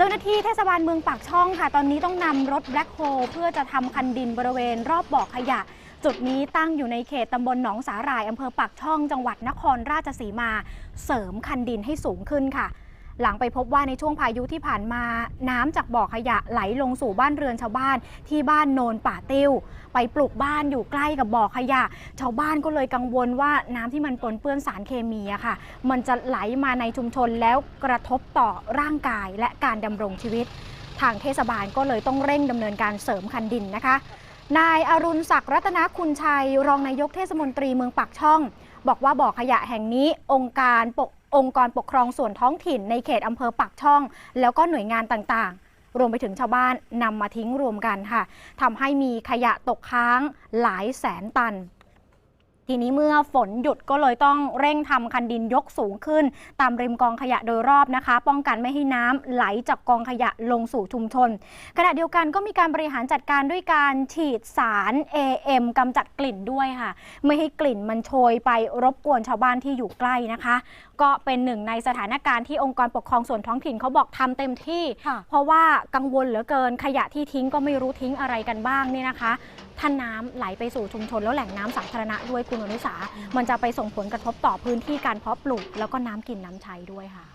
เจ้าหน้าที่เทศบาลเมืองปากช่องค่ะ ตอนนี้ต้องนำรถแบล็คโฮลเพื่อจะทำคันดินบริเวณรอบบ่อขยะ จุดนี้ตั้งอยู่ในเขตตำบลหนองสาหร่ายอำเภอปากช่อง จังหวัดนครราชสีมา เสริมคันดินให้สูงขึ้นค่ะ หลังไปพบว่าในช่วงพายุที่ผ่านมา น้ำจากบ่อขยะไหลลงสู่บ้านเรือนชาวบ้านที่บ้านโนนป่าติ้ว ไปปลูกบ้านอยู่ใกล้กับบ่อขยะ ชาวบ้านก็เลยกังวลว่าน้ำที่มันปนเปื้อนสารเคมีอะค่ะ มันจะไหลมาในชุมชนแล้วกระทบต่อร่างกายและการดำรงชีวิต ทางเทศบาลก็เลยต้องเร่งดำเนินการเสริมคันดินนะคะนายอรุณศักดิ์รัตนคุณชัย รองนายกเทศมนตรีเมืองปากช่อง บอกว่าบ่อขยะแห่งนี้องค์การปก องค์กรปกครองส่วนท้องถิ่นในเขตอำเภอปากช่อง แล้วก็หน่วยงานต่างๆ รวมไปถึงชาวบ้านนำมาทิ้งรวมกันค่ะทำให้มีขยะตกค้างหลายแสนตัน ทีนี้เมื่อฝนหยุดก็เลยต้องเร่งทำคันดินยกสูงขึ้น ตามริมกองขยะโดยรอบนะคะ ป้องกันไม่ให้น้ำไหลจากกองขยะลงสู่ชุมชน ขณะเดียวกันก็มีการบริหารจัดการด้วยการฉีดสาร AM กำจัดกลิ่นด้วยค่ะ ไม่ให้กลิ่นมันโชยไปรบกวนชาวบ้านที่อยู่ใกล้นะคะ ก็เป็นหนึ่งในสถานการณ์ที่องค์กรปกครองส่วนท้องถิ่นเขาบอกทำเต็มที่ค่ะเพราะว่ากังวลเหลือเกินขยะที่ทิ้งก็ไม่รู้ทิ้งอะไรกันบ้างเนี่ยนะคะ ถ้าน้ำไหลไปสู่ชุมชน แล้วแหล่งน้ำสาธารณะด้วยคุณอนุสา มันจะไปส่งผลกระทบต่อพื้นที่การเพาะปลูก แล้วก็น้ำกินน้ำใช้ด้วยค่ะ